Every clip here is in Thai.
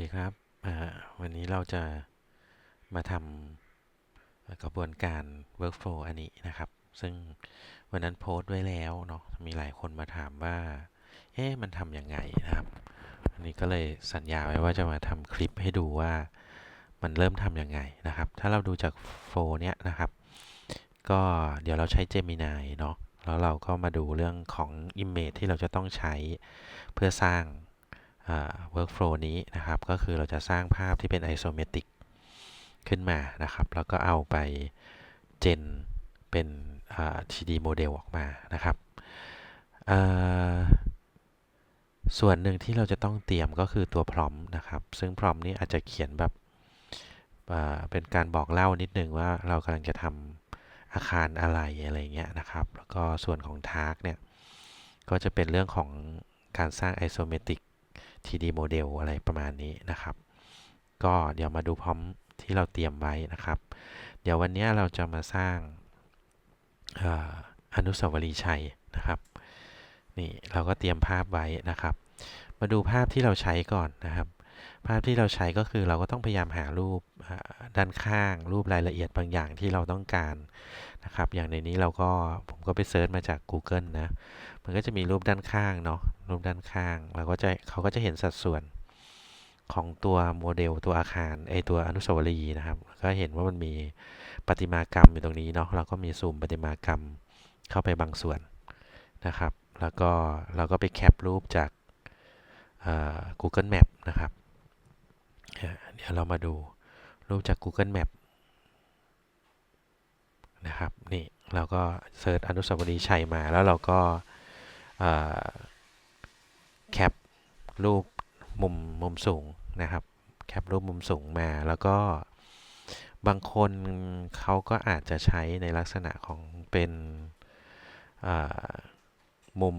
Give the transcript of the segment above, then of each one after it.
ดีครับ วันนี้เราจะมาทำกระบวนการ workflow อันนี้นะครับ ซึ่งวันนั้นโพสต์ไว้แล้วเนาะ มีหลายคนมาถามว่า เอ๊ะ มันทำยังไงนะครับ อันนี้ก็เลยสัญญาไว้ว่าจะมาทำคลิปให้ดูว่ามันเริ่มทำยังไงนะครับ ถ้าเราดูจากโฟล์เนี้ยนะครับ ก็เดี๋ยวเราใช้ Gemini เนาะ แล้วเราก็มาดูเรื่องของ Image ที่เราจะต้องใช้เพื่อสร้าง workflow นี้นะครับ ก็คือเราจะสร้างภาพที่เป็น isometric ขึ้นมานะครับ แล้วก็เอาไปเจนเป็น 3D model ออกมานะครับส่วนหนึ่งที่เราจะต้องเตรียมก็คือตัวพร้อมนะครับ ซึ่งพร้อมนี้อาจจะเขียนแบบเป็นการบอกเล่านิดนึงว่าเรากำลังจะทำอาคารอะไรอะไรเงี้ยนะครับ แล้วก็ส่วนของทาร์กเนี่ย ก็จะเป็นเรื่องของการสร้าง isometric 3D โมเดลอะไรประมาณนี้นะครับ ก็เดี๋ยวมาดูพร้อมที่เราเตรียมไว้นะครับ เดี๋ยววันนี้เราจะมาสร้างอนุสาวรีย์ชัยนะครับนี่เราก็เตรียมภาพไว้นะครับ มาดูภาพที่เราใช้ก่อนนะครับ ภาพที่เราใช้ก็คือเราก็ต้องพยายามหารูปด้านข้าง รูปรายละเอียดบางอย่างที่เราต้องการนะครับ อย่างในนี้เราก็ผมก็ไปเซิร์ชมาจาก Google นะ มันก็จะมีรูปด้านข้างเนาะ รูปด้านข้าง เราก็จะเขาก็จะเห็นสัดส่วนของตัวโมเดลตัวอาคารไอตัวอนุสาวรีย์นะครับ ก็เห็นว่ามันมีประติมากรรมอยู่ตรงนี้เนาะ เราก็มีซูมประติมากรรมเข้าไปบางส่วนนะครับ แล้วก็เราก็ไปแคปรูปจาก Google Map นะครับ เดี๋ยวเรามาดูรูปจาก Google Map นะครับนี่เราก็เซิร์ชอนุสาวรีย์ชัยมาแล้วเราก็แคปรูปมุมมุมสูงนะครับแคปรูปมุมสูงมาแล้วก็บางคนเขาก็อาจจะใช้ในลักษณะของเป็น มุม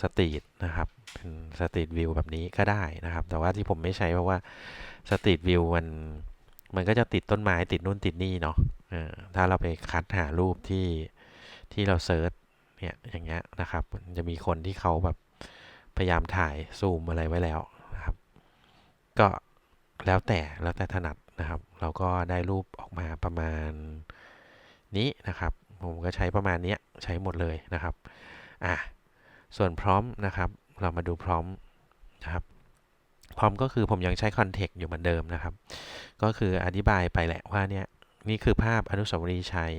สตรีทนะครับเป็นสตรีทวิวแบบนี้ก็ได้นะครับ แต่ว่าที่ผมไม่ใช้เพราะว่าสตรีทวิวมันมันก็จะติดต้นไม้ติดนู่นติดนี่เนาะถ้าเราไปคัดหารูปที่ที่เราเซิร์ชเนี่ยอย่างเงี้ยนะครับ จะมีคนที่เขาแบบพยายามถ่ายซูมอะไรไว้แล้วนะครับ ก็แล้วแต่แล้วแต่ถนัดนะครับ เราก็ได้รูปออกมาประมาณนี้นะครับ ผมก็ใช้ประมาณนี้ใช้หมดเลยนะครับ อะ ส่วนพร้อมนะครับ เรามาดูพร้อมนะครับ พร้อมก็คือผมยังใช้คอนเทกต์อยู่เหมือนเดิมนะครับ ก็คืออธิบายไปแหละว่าเนี่ยนี่คือภาพอนุสาวรีย์ชัย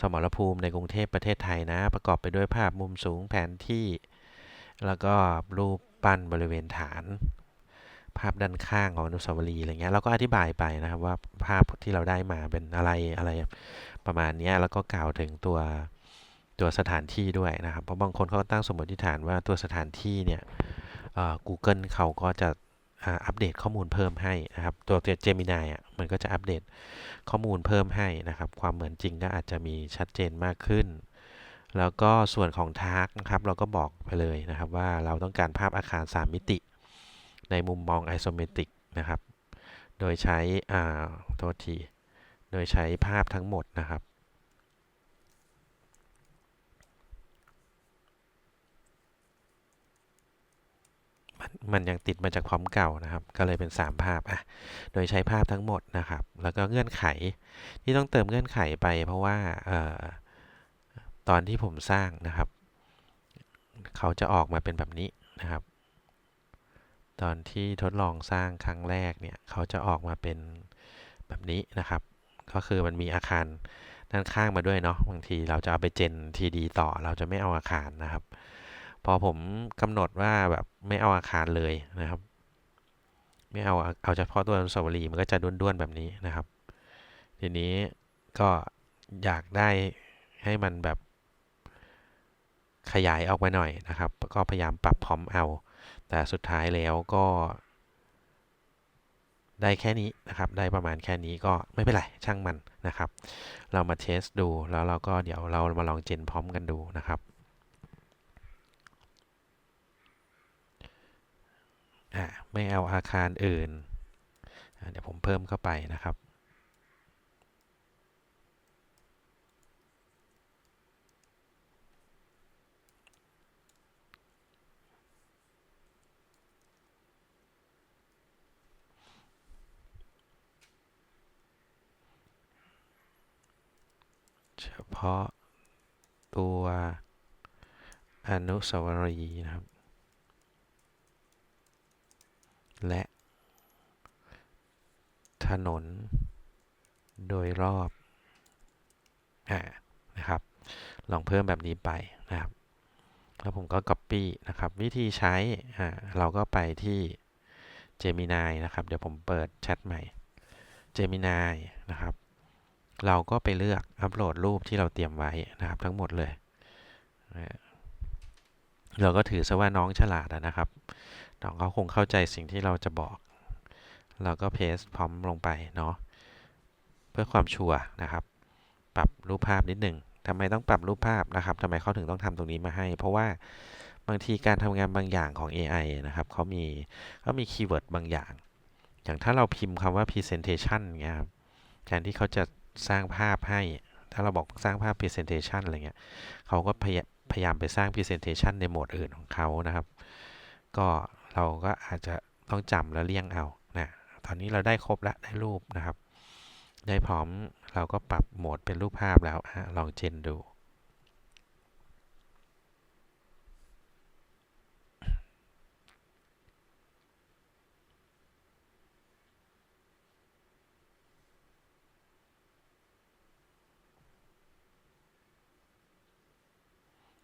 สมรภูมิในกรุงเทพประเทศไทยนะ ประกอบไปด้วยภาพมุมสูงแผนที่ แล้วก็รูปปั้นบริเวณฐาน ภาพด้านข้างของอนุสาวรีย์อะไรเงี้ยเราก็อธิบายไปนะครับว่าภาพที่เราได้มาเป็นอะไรอะไรประมาณนี้แล้วก็กล่าวถึงตัว ตัวสถานที่ด้วยนะครับ เพราะบางคนเขาตั้งสมมติฐานว่าตัวสถานที่เนี่ย Google เขาก็จะอัปเดตข้อมูลเพิ่มให้นะครับ ตัวเจมินายอะมันก็จะอัปเดตข้อมูลเพิ่มให้นะครับ ความเหมือนจริงก็อาจจะมีชัดเจนมากขึ้น แล้วก็ส่วนของทาร์กนะครับ เราก็บอกไปเลยนะครับว่าเราต้องการภาพอาคาร 3 มิติ ในมุมมองไอโซเมตริกนะครับ โดยใช้อ่าโทษที โดยใช้ภาพทั้งหมดนะครับ มันยังติดมาจากความเก่านะครับ ก็เลยเป็น 3 ภาพอะโดยใช้ภาพทั้งหมดนะครับ แล้วก็เงื่อนไขที่ต้องเติมเงื่อนไขไป เพราะว่าตอนที่ผมสร้างนะครับ เขาจะออกมาเป็นแบบนี้นะครับ ตอนที่ทดลองสร้างครั้งแรกเนี่ยเขาจะออกมาเป็นแบบนี้นะครับ ก็คือมันมีอาคารด้านข้างมาด้วยเนาะบางทีเราจะเอาไปเจนทีดีต่อเราจะไม่เอาอาคารนะครับ พอผมกำหนดว่าแบบไม่เอาอาคารเลยนะครับ ไม่เอาเอาเฉพาะตัวอนุสาวรีย์มันก็จะด้วนๆแบบนี้นะครับ ทีนี้ก็อยากได้ให้มันแบบขยายออกไปหน่อยนะครับ ก็พยายามปรับพร้อมเอา แต่สุดท้ายแล้วก็ ได้แค่นี้นะครับ ได้ประมาณแค่นี้ก็ไม่เป็นไร ช่างมันนะครับ เรามาเทสดู แล้วเราก็เดี๋ยวเรามาลองเจนพร้อมกันดูนะครับ่าไม่เอาอาคารอื่น เดี๋ยวผมเพิ่มเข้าไปนะครับ เฉพาะตัวอนุสาวรีย์นะครับ และ ถนน โดยรอบอ่านะครับ ลองเพิ่มแบบนี้ไปนะครับ แล้วผมก็ Copy นะครับ วิธีใช้อ่าเราก็ไปที่ Gemini นะครับ เดี๋ยวผมเปิดแชทใหม่ Gemini นะครับ เราก็ไปเลือกอัปโหลดรูปที่เราเตรียมไว้นะครับ ทั้งหมดเลยเราก็ถือซะว่าน้องฉลาดนะครับ น้องเขาคงเข้าใจสิ่งที่เราจะบอก เราก็เพสพร้อมลงไปเนาะเพื่อความชัวร์นะครับ ปรับรูปภาพนิดหนึ่งทำไมต้องปรับรูปภาพนะครับทำไมเขาถึงต้องทำตรงนี้มาให้ เพราะว่าบางทีการทำงานบางอย่างของ AI นะครับเขามีเขามีคีย์เวิร์ดบางอย่าง อย่างถ้าเราพิมพ์คำว่า presentation เงี้ยครับแทนที่เขาจะสร้างภาพให้ ถ้าเราบอกสร้างภาพ presentation อะไรเงี้ยเขาก็พยพยายามไปสร้าง presentation ในโหมดอื่นของเขานะครับ ก็ เราก็อาจจะต้องจำแล้วเลี่ยงเอานะตอนนี้เราได้ครบแล้วได้รูปนะครับ ได้พร้อมเราก็ปรับโหมดเป็นรูปภาพแล้วลองเจนดู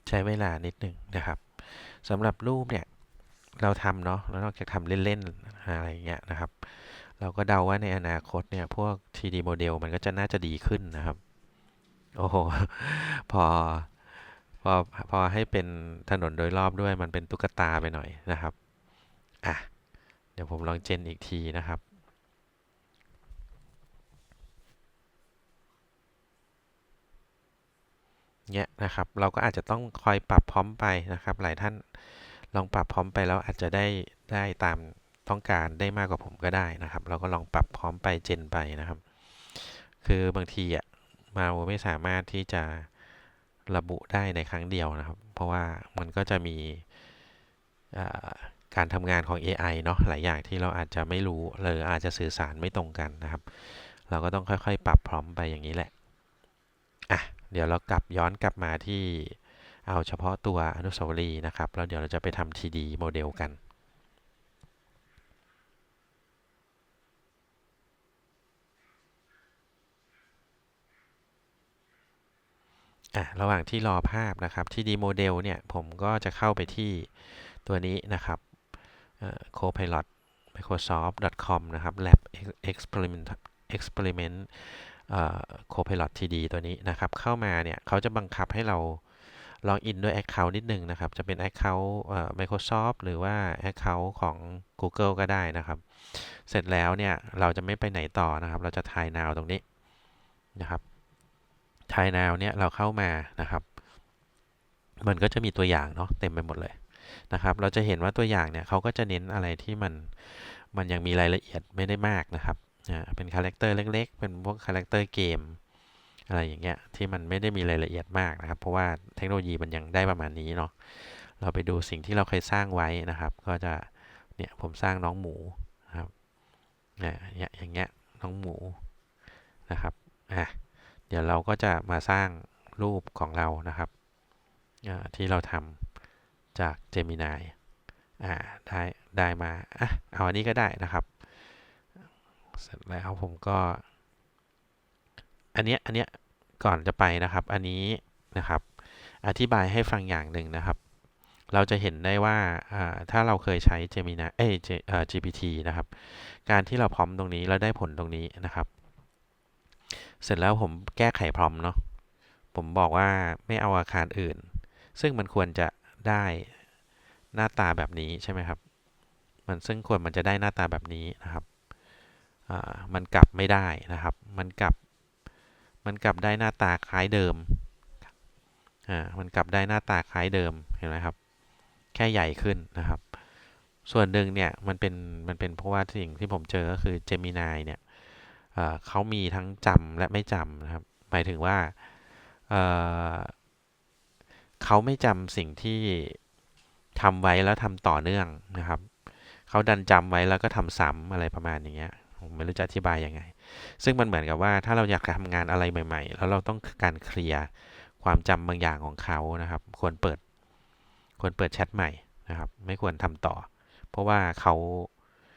ใช้เวลานิดหนึ่งนะครับสำหรับรูปเนี่ย เราทำเนาะแล้วนอกจากทำเล่นๆอะไรเงี้ยนะครับ เราก็เดาว่าในอนาคตเนี่ยพวก 3D โมเดลมันก็จะน่าจะดีขึ้นนะครับ โอ้โห พอ พอ พอให้เป็นถนนโดยรอบด้วยมันเป็นตุ๊กตาไปหน่อยนะครับ อะ เดี๋ยวผมลองเจนอีกทีนะครับเนี่ยนะครับ เราก็อาจจะต้องคอยปรับพร้อมไปนะครับ หลายท่าน ลองปรับพร้อมไปแล้วอาจจะได้ได้ตามต้องการได้มากกว่าผมก็ได้นะครับ เราก็ลองปรับพร้อมไปเจนไปนะครับ คือบางทีอะมาไม่สามารถที่จะระบุได้ในครั้งเดียวนะครับ เพราะว่ามันก็จะมีการทำงานของ AI เนาะหลายอย่างที่เราอาจจะไม่รู้หรืออาจจะสื่อสารไม่ตรงกันนะครับ เราก็ต้องค่อยๆ ปรับพร้อมไปอย่างนี้แหละอะเดี๋ยวเรากลับย้อนกลับมาที่ เอาเฉพาะตัวอนุสาวรีย์นะครับ แล้วเดี๋ยวเราจะไปทำ 3D โมเดลกันอะระหว่างที่รอภาพนะครับ 3D โมเดลเนี่ย ผมก็จะเข้าไปที่ตัวนี้นะครับ copilot microsoft.com นะครับ lab experiment experiment copilot 3D ตัวนี้นะครับ เข้ามาเนี่ย เขาจะบังคับให้เรา ลองอินด้วย Account นิดนึงนะครับ จะเป็น Account Microsoft หรือว่า Account ของ Google ก็ได้นะครับ เสร็จแล้วเนี่ยเราจะไม่ไปไหนต่อนะครับ เราจะทายนาวตรงนี้นะครับทายนาวเนี่ยเราเข้ามานะครับ มันก็จะมีตัวอย่างเนาะเต็มไปหมดเลยนะครับ เราจะเห็นว่าตัวอย่างเนี่ยเขาก็จะเน้นอะไรที่มันมันยังมีรายละเอียดไม่ได้มากนะครับเป็นคาแรคเตอร์เล็กๆ เป็นพวกคาแรคเตอร์เกม อะไรอย่างเงี้ยที่มันไม่ได้มีรายละเอียดมากนะครับ เพราะว่าเทคโนโลยีมันยังได้ประมาณนี้เนาะเราไปดูสิ่งที่เราเคยสร้างไว้นะครับ ก็จะเนี่ยผมสร้างน้องหมูนะครับเนี่ยอย่างเงี้ยน้องหมูนะครับอะเดี๋ยวเราก็จะมาสร้างรูปของเรานะครับที่เราทำจาก Gemini อ่าได้ได้มาอะเอาอันนี้ก็ได้นะครับ เสร็จแล้วผมก็ อันเนี้ยอันเนี้ยก่อนจะไปนะครับ อันนี้นะครับ อธิบายให้ฟังอย่างหนึ่งนะครับ เราจะเห็นได้ว่าถ้าเราเคยใช้ Gemini เอ้ GPT นะครับ การที่เราพร้อมตรงนี้แล้วได้ผลตรงนี้นะครับ เสร็จแล้วผมแก้ไขพร้อมเนาะผมบอกว่าไม่เอาอาคารอื่น ซึ่งมันควรจะได้หน้าตาแบบนี้ใช่ไหมครับ มันซึ่งควรมันจะได้หน้าตาแบบนี้นะครับมันกลับไม่ได้นะครับ มันกลับ มันกลับได้หน้าตาคล้ายเดิม อ่า มันกลับได้หน้าตาคล้ายเดิม เห็นไหมครับ แค่ใหญ่ขึ้นนะครับ ส่วนหนึ่งเนี่ย มันเป็น มันเป็นเพราะว่าสิ่งที่ผมเจอก็คือ Gemini เนี่ยเขามีทั้งจำและไม่จำนะครับ หมายถึงว่าเเขาไม่จำสิ่งที่ทำไว้แล้วทำต่อเนื่องนะครับ เขาดันจำไว้แล้วก็ทำซ้ำอะไรประมาณอย่างเงี้ย ผมไม่รู้จะอธิบายยังไง ซึ่งมันเหมือนกับว่าถ้าเราอยากทำงานอะไรใหม่ ๆ แล้วเราต้องการเคลียร์ความจำบางอย่างของเขานะครับ ควรเปิด ควรเปิดแชทใหม่นะครับ ไม่ควรทำต่อ เพราะว่าเขา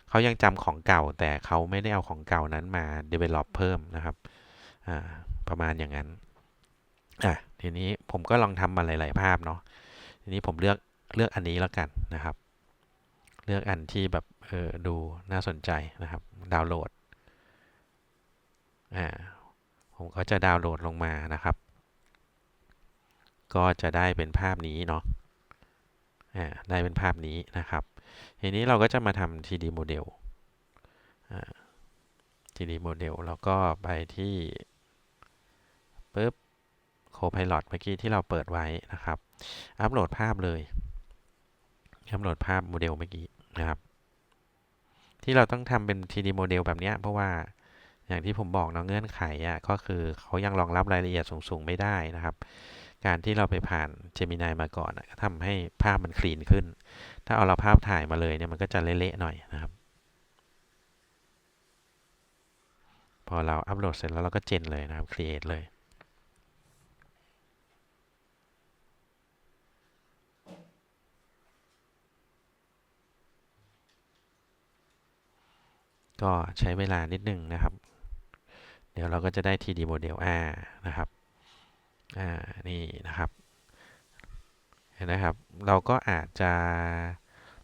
เขายังจำของเก่า แต่เขาไม่ได้เอาของเก่านั้นมา develop เพิ่มนะครับประมาณอย่างนั้นอะทีนี้ผมก็ลองทำมาหลาย ๆ ภาพเนาะทีนี้ผมเลือกเลือกอันนี้แล้วกันนะครับ เลือกอันที่แบบเออดูน่าสนใจนะครับ ดาวน์โหลดอ่าผมก็จะดาวน์โหลดลงมานะครับ ก็จะได้เป็นภาพนี้เนาะอ่าได้เป็นภาพนี้นะครับทีนี้เราก็จะมาทำ 3D model อ่า 3D model แล้วก็ไปที่ปุ๊บ Copilot เมื่อกี้ที่เราเปิดไว้นะครับ อัปโหลดภาพเลย อัปโหลดภาพโมเดลเมื่อกี้ นะครับ ที่เราต้องทำเป็น 3D โมเดลแบบนี้เพราะว่าอย่างที่ผมบอกเนาะเงื่อนไขอะก็คือเขายังรองรับรายละเอียดสูง ๆ ไม่ได้นะครับ การที่เราไปผ่าน Gemini มาก่อนอะก็ทำให้ภาพมันคลีนขึ้น ถ้าเอาเราภาพถ่ายมาเลยเนี่ยมันก็จะเละๆหน่อยนะครับ พอเราอัปโหลดเสร็จแล้วเราก็เจนเลยนะครับ create เลย ก็ใช้เวลานิดนึงนะครับ เดี๋ยวเราก็จะได้ 3D model R นะครับอ่านี่นะครับเห็นนะครับ เราก็อาจจะ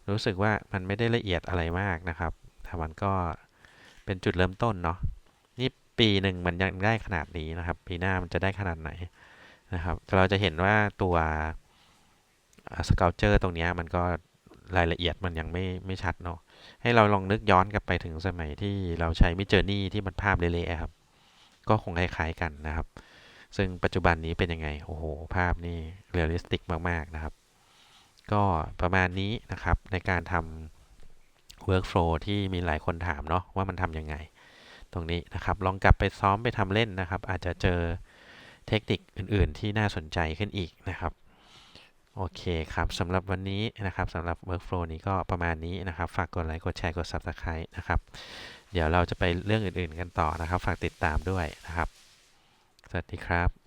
รู้สึกว่ามันไม่ได้ละเอียดอะไรมากนะครับแต่มันก็เป็นจุดเริ่มต้นเนาะนี่ปีหนึ่งมันยังได้ขนาดนี้นะครับ ปีหน้ามันจะได้ขนาดไหนนะครับเราจะเห็นว่าตัวสเกลเจอร์ตรงนี้มันก็รายละเอียดมันยังไม่ไม่ชัดเนาะ ให้เราลองนึกย้อนกลับไปถึงสมัยที่เราใช้มิเจอร์นี่ที่มันภาพเละๆครับ ก็คงคล้ายๆกันนะครับ ซึ่งปัจจุบันนี้เป็นยังไง โอ้โห ภาพนี่เรียลลิสติกมากๆนะครับ ก็ประมาณนี้นะครับในการทำ workflow ที่มีหลายคนถามเนาะว่ามันทำยังไง ตรงนี้นะครับ ลองกลับไปซ้อมไปทำเล่นนะครับ อาจจะเจอเทคนิคอื่น ๆ ที่น่าสนใจขึ้นอีกนะครับ โอเคครับสำหรับวันนี้นะครับสำหรับ workflow นี้ก็ประมาณนี้นะครับ ฝากกดไลค์กดแชร์กด subscribe นะครับ เดี๋ยวเราจะไปเรื่องอื่นๆกันต่อนะครับ ฝากติดตามด้วยนะครับ สวัสดีครับ